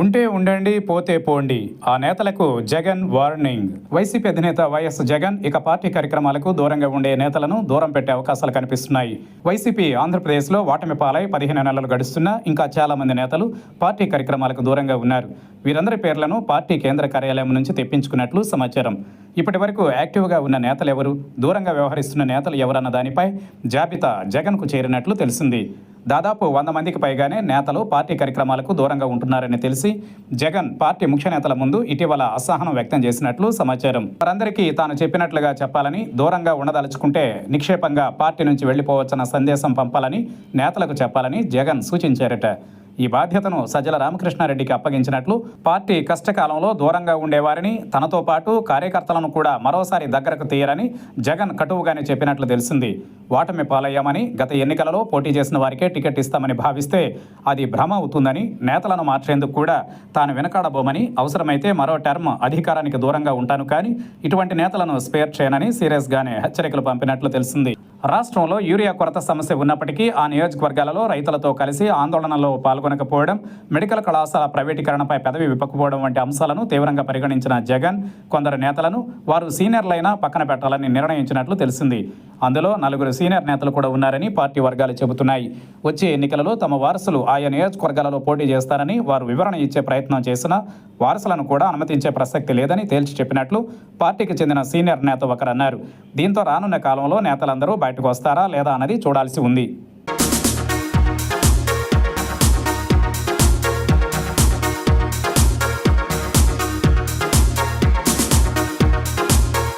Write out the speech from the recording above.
ఉంటే ఉండండి పోతే పోండి. ఆ నేతలకు జగన్ వార్నింగ్. వైసీపీ అధినేత వైఎస్ జగన్ ఇక పార్టీ కార్యక్రమాలకు దూరంగా ఉండే నేతలను దూరం పెట్టే అవకాశాలు కనిపిస్తున్నాయి. వైసీపీ ఆంధ్రప్రదేశ్లో వాటమి పాలై పదిహేను నెలలు గడుస్తున్నా ఇంకా చాలామంది నేతలు పార్టీ కార్యక్రమాలకు దూరంగా ఉన్నారు. వీరందరి పేర్లను పార్టీ కేంద్ర కార్యాలయం నుంచి తెప్పించుకున్నట్లు సమాచారం. ఇప్పటి వరకు యాక్టివ్గా ఉన్న నేతలు ఎవరు దూరంగా వ్యవహరిస్తున్న నేతలు ఎవరన్న దానిపై జాబితా జగన్కు చేరినట్లు తెలిసింది. దాదాపు వంద మందికి పైగానే నేతలు పార్టీ కార్యక్రమాలకు దూరంగా ఉంటున్నారని తెలిసి జగన్ పార్టీ ముఖ్య నేతల ముందు ఇటీవల అసహనం వ్యక్తం చేసినట్లు సమాచారం. వారందరికీ తాను చెప్పినట్లుగా చెప్పాలని దూరంగా ఉండదలుచుకుంటే నిక్షేపంగా పార్టీ నుంచి వెళ్ళిపోవచ్చన్న సందేశం పంపాలని నేతలకు చెప్పాలని జగన్ సూచించారట. ఈ బాధ్యతను సజ్జల రామకృష్ణారెడ్డికి అప్పగించినట్లు పార్టీ కష్టకాలంలో దూరంగా ఉండేవారిని తనతో పాటు కార్యకర్తలను కూడా మరోసారి దగ్గరకు తీయరని జగన్ కటువుగానే చెప్పినట్లు తెలిసింది. ఓటమి పాలయ్యామని గత ఎన్నికలలో పోటీ చేసిన వారికే టికెట్ ఇస్తామని భావిస్తే అది భ్రమ అవుతుందని నేతలను మార్చేందుకు కూడా తాను వెనకాడబోమని అవసరమైతే మరో టర్మ్ అధికారానికి దూరంగా ఉంటాను కానీ ఇటువంటి నేతలను స్పేర్ చేయనని సీరియస్గానే హెచ్చరికలు పంపినట్లు తెలిసింది. రాష్ట్రంలో యూరియా కొరత సమస్య ఉన్నప్పటికీ ఆ నియోజకవర్గాలలో రైతులతో కలిసి ఆందోళనలో పాల్గొనకపోవడం మెడికల్ కళాశాల ప్రైవేటీకరణపై పెదవి విప్పకపోవడం వంటి అంశాలను తీవ్రంగా పరిగణించిన జగన్ కొందరు నేతలను వారు సీనియర్లైనా పక్కన పెట్టాలని నిర్ణయించినట్లు తెలిసింది. అందులో నలుగురు సీనియర్ నేతలు కూడా ఉన్నారని పార్టీ వర్గాలు చెబుతున్నాయి. వచ్చే ఎన్నికలలో తమ వారసులు ఆయా నియోజకవర్గాలలో పోటీ చేస్తారని వారు వివరణ ఇచ్చే ప్రయత్నం చేసినా వారసులను కూడా అనుమతించే ప్రసక్తి లేదని తేల్చి చెప్పినట్లు పార్టీకి చెందిన సీనియర్ నేత ఒకరు అన్నారు. దీంతో రానున్న కాలంలో నేతలందరూ బయటకు వస్తారా లేదా అన్నది చూడాల్సి ఉంది.